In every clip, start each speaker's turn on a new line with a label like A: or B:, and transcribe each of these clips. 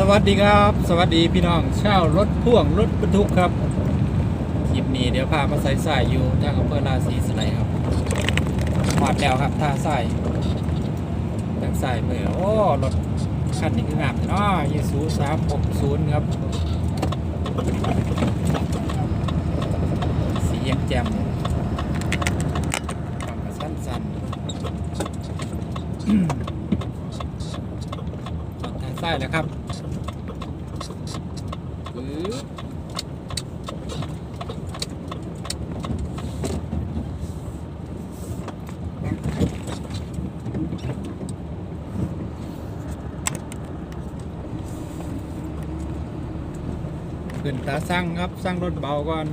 A: สวัสดีครับ สวัสดีพี่น้องเช่ารถพ่วงรถบรรทุกครับคลิปนี้เดี๋ยวพามาใส่สายอยู่ทางอำเภอราศีสไลครับหอดแล้วครับท่าสายทางสายเมื่อโอ้รถคันนี้คืองามเนาะยีสูสามหกศูนย์ครับสีแยงแจ่มฟังกระสั้นๆจอดทางซ้แล้วครับปึ๊บ ขึ้นตาสร้างครับสร้างรถเบาก่อน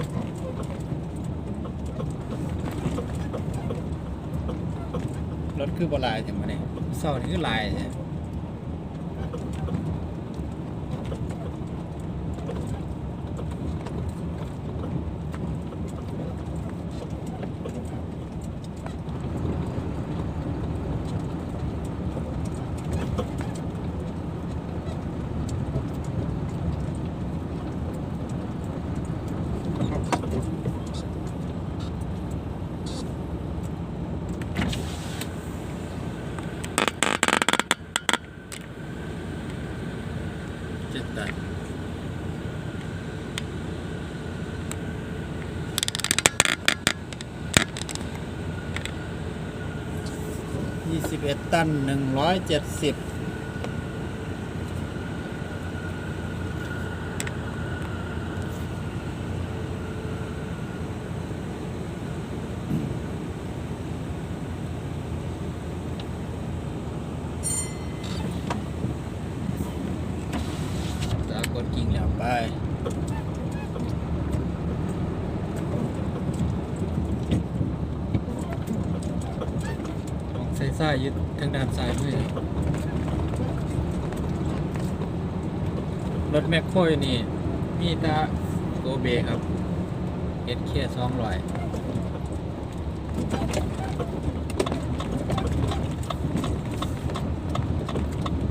A: รถคือบลายจังมาเนี่ยเศร้านี่คือลายเนี่ย 11 ตัน 170กดกิ่งแล้วไป ฝ้ายึดทางด้านซ้ายมือรถแมคโครนี่ มีตาโกเบครับเอสเคสองร้อย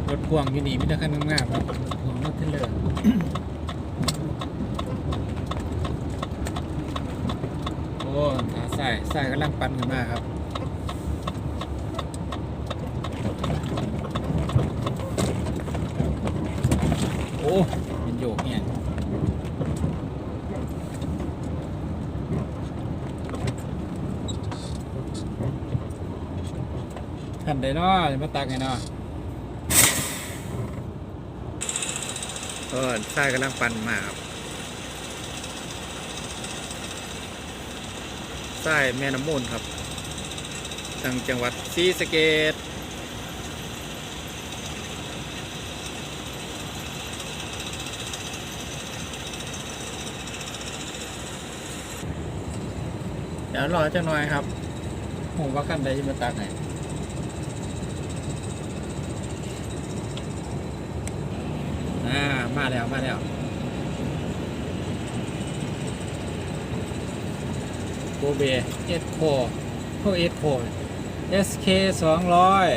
A: รถพ่วงอยู่นี่มีต่คันงามๆครับพ่วงรถเทเลอร์โอ้ขาใส่ใส่กำลังปั่นขึ้นมากครับ โอ้มันโยกเนี่ยขันได้เนาะจะมาตักไงเนาะเออใช่กำลังปั่นมาครับใช่แม่น้ำมูลครับทางจังหวัดศรีสะเกษ ดี๋ยวรอจังหน่อยครับผมว่ากันได้จะมาตักไหนอ่ามาแล้วมาแล้วโกเบเอสโคพวกเอสโค SK สองร้อย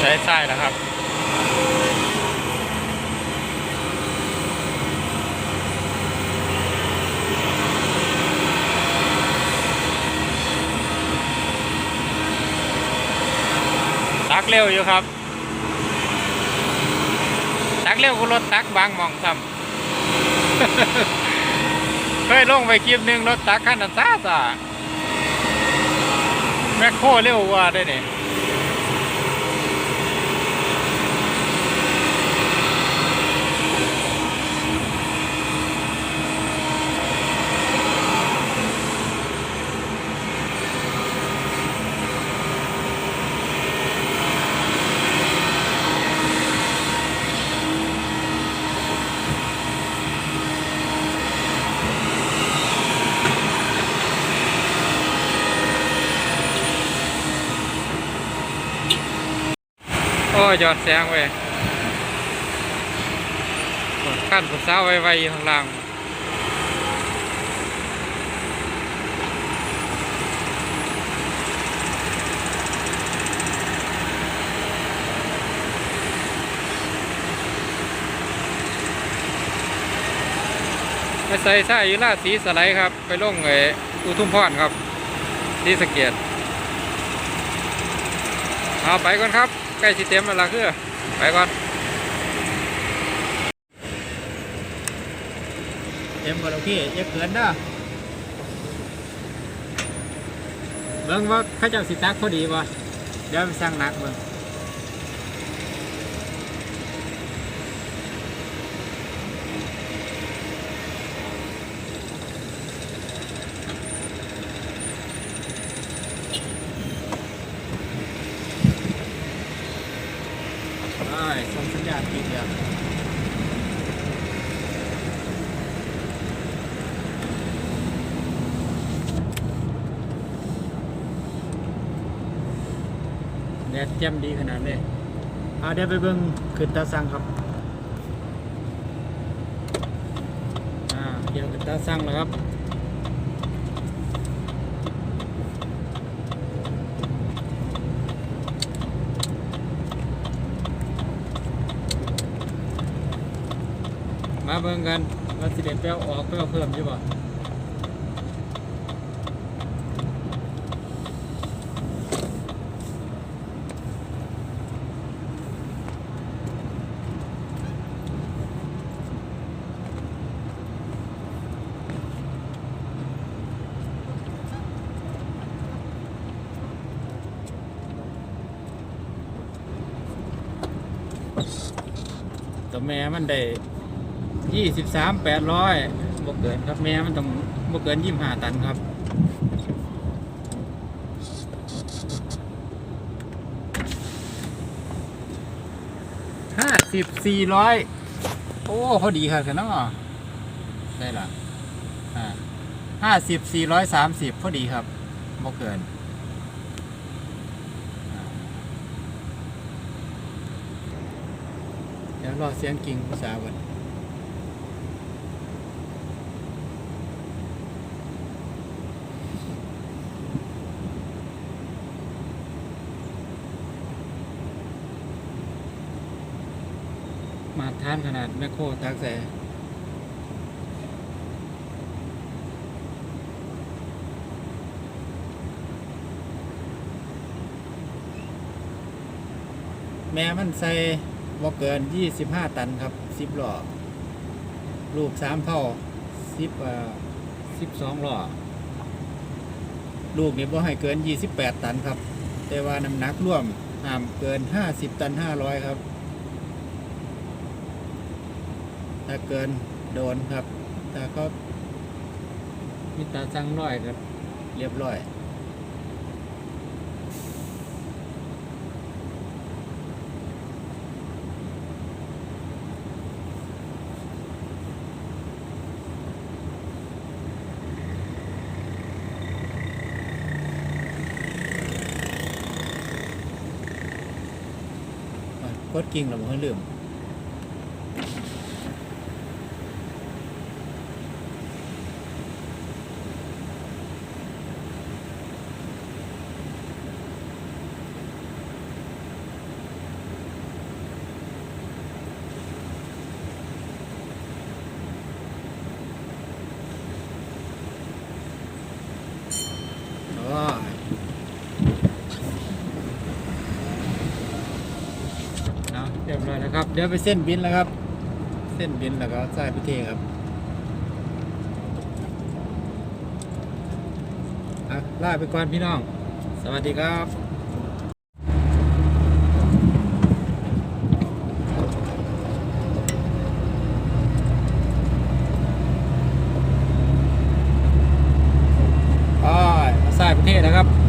A: ใช้ใช่แล้วครับ ตัก เร็วอยู่ครับ ตักเร็วกูรถตักบางหมองซ้ำเคยลงไปคลิปหนึ่งรถตักคันนั้นซ่าซ่าแมคโครเร็วกว่าได้เนี่ย ยจอดแซงเว้ยขั้นผมสาวไวๆอยู่ข้างล่างไปใส่ใส่อยู่ลาสีสไลด์ครับ ไปลงไอ้อุทุมพรครับที่สเกียดเอาไปก่อนครับ ใกล้สิเต็มแล้วล่ะคือไปก่อนเต็มก่อนโอเคอย่าเกินเด้อเบิ่งว่าข้าเจ้าสิตักพอดีบ่เดี๋ยวไปสั่งหนักเบิ่ง ได้ส่งสัญญาณติดแล้วแดดแจ่มดีขนาดเลยเอาเดี๋ยวไปเบิ่งขึ้นตาสั่งครับอ่าเดี๋ยวขึ้นตาสั่งแล้วครับ เบิ่งกันว่าสิเด็ดแป้วออกแป้วเพิ่มอยู่บ่ตัวแม่มันได้ ยี่สิบสามแปดร้อยบวกเกินครับแม่มันต้องบวกเกินยี่สิบห้าตันครับห้าสิบสี่ร้อยโอ้พอดีครับเนาะได้ละอ่าห้าสิบสี่ร้อยสามสิบพอดีครับบวกเกินเดี๋ยวรอเสียงกิ่งภาษาก่อนมา ทานขนาดแมคโครตักใส่แม่มันใส่บ่เกิน 25 ตันครับ10หล่อลูก3เท่า10อ่อ12หล่อลูกนี่บ่ให้เกิน 28 ตันครับ แต่ว่าน้ำหนักร่วมห้ามเกิน 50 ตัน 500 ครับ ถ้าเกินโดนครับ ถ้าเขามีตาจังร้อยก็เรียบร้อย กดกิ่งเราไม่ลืม โอ้ยเอาเรียบร้อยแล้ว ครับ เดี๋ยวไปเส้นบินแล้วครับ เส้นบินแล้วก็ใส่พิเทครับอะลาไปก่อนพี่น้อง สวัสดีครับไปมาใส่ประเทนะครับ